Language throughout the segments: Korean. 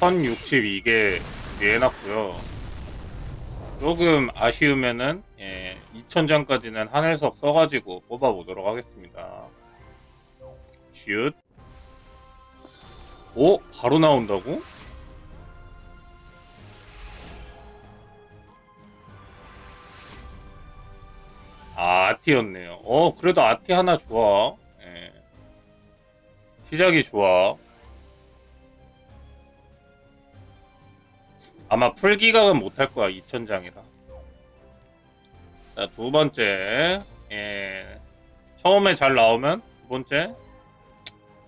1062개 준비해놨고요. 조금 아쉬우면은 예, 2000장까지는 하늘석 써가지고 뽑아보도록 하겠습니다. 슛. 오? 바로 나온다고? 아, 아티였네요. 어, 그래도 아티 하나 좋아. 예. 시작이 좋아. 아마 풀 기각은 못할 거야, 2000장이라. 자, 두 번째. 예. 처음에 잘 나오면, 두 번째.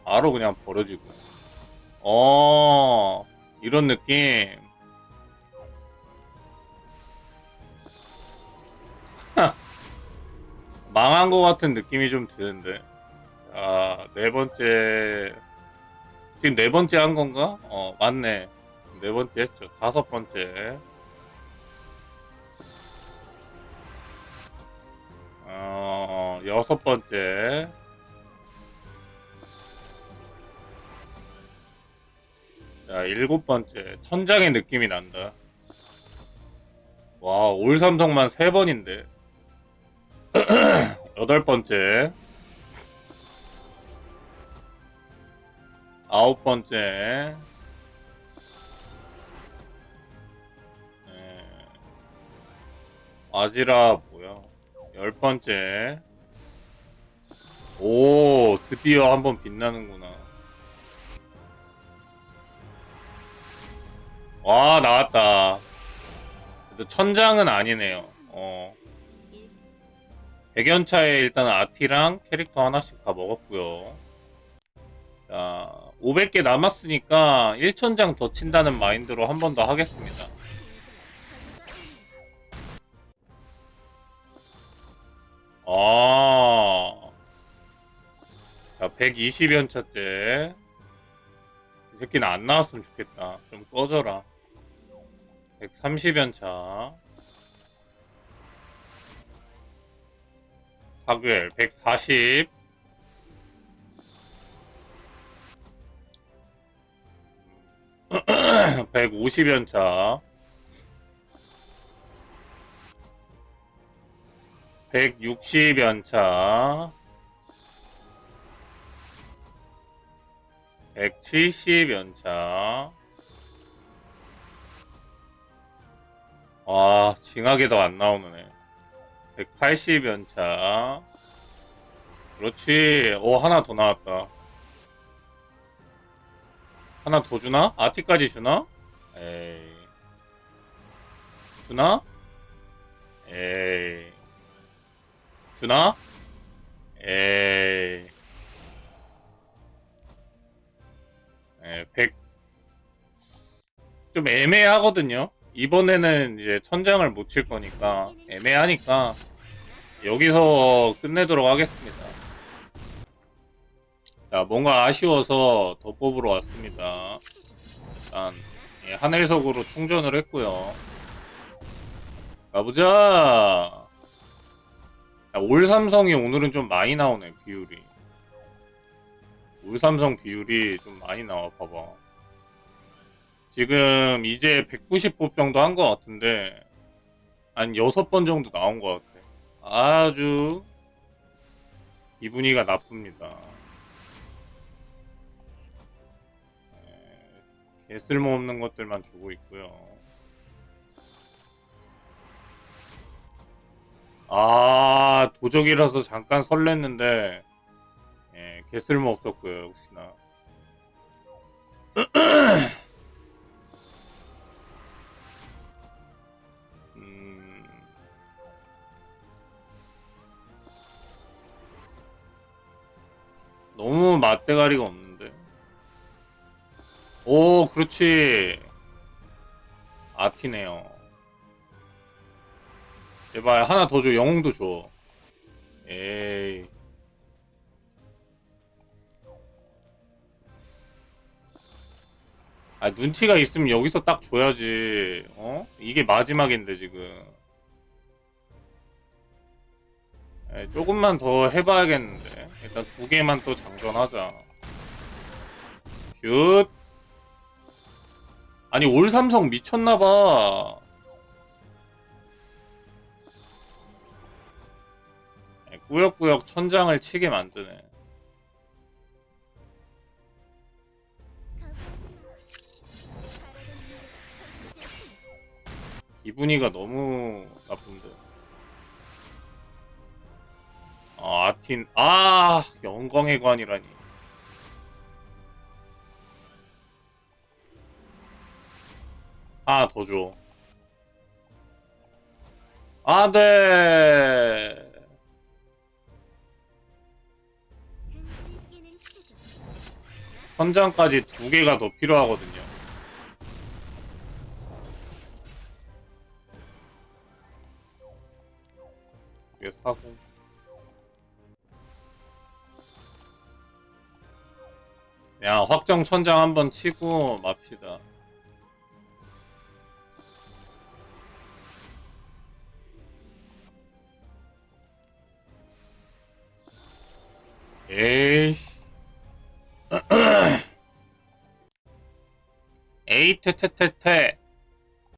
바로 그냥 버려지고. 어, 이런 느낌. 망한 것 같은 느낌이 좀 드는데. 아, 네 번째. 지금 네 번째 한 건가? 어, 맞네. 네 번째 했죠. 다섯 번째. 어, 여섯 번째. 자, 일곱 번째. 천장의 느낌이 난다. 와, 올 삼성만 세 번인데. 여덟 번째. 아홉 번째. 아지라 뭐야? 열 번째. 오, 드디어 한번 빛나는구나. 와, 나왔다. 그래도 천장은 아니네요. 어. 백연차에 일단 아티랑 캐릭터 하나씩 다 먹었고요. 자, 500개 남았으니까 1000장 더 친다는 마인드로 한 번 더 하겠습니다. 아. 자, 120연차째. 이 새끼는 안 나왔으면 좋겠다. 좀 꺼져라. 130연차. 하글 140. 백오십 연차 백육십 연차. 백칠십 연차. 와 징하게도 안 나오네. 180 연차. 그렇지. 오 하나 더 나왔다. 하나 더 주나? 아티까지 주나? 에이. 주나? 에이 주나? 에이 에, 100. 좀 애매하거든요. 이번에는 이제 천장을 못 칠 거니까 애매하니까 여기서 끝내도록 하겠습니다. 자, 뭔가 아쉬워서 더 뽑으러 왔습니다. 일단 예, 하늘석으로 충전을 했고요. 가보자. 야, 올 삼성이 오늘은 좀 많이 나오네 비율이. 올 삼성 비율이 좀 많이 나와 봐봐. 지금 이제 190법 정도 한 것 같은데 한 6번 정도 나온 것 같아. 아주 기분이가 나쁩니다. 네, 개 쓸모없는 것들만 주고 있고요. 아 도적이라서 잠깐 설렜는데 예, 개 쓸모 없었고요 역시나. 음, 너무 맛대가리가 없는데. 오, 그렇지. 아티네요. 제발 하나 더 줘. 영웅도 줘. 에이. 아, 눈치가 있으면 여기서 딱 줘야지. 어? 이게 마지막인데, 지금. 에, 조금만 더 해봐야겠는데. 일단 두 개만 또 장전하자. 슛. 아니 올 삼성 미쳤나봐. 꾸역꾸역 천장을 치게 만드네. 기분이가 너무 나쁜데. 아, 아틴, 아, 영광의 관이라니. 하나 더 줘. 아, 네. 선장까지 두 개가 더 필요하거든요. 이게 사고. 야, 확정 천장 한번 치고 맙시다. 에이씨. い、てててて。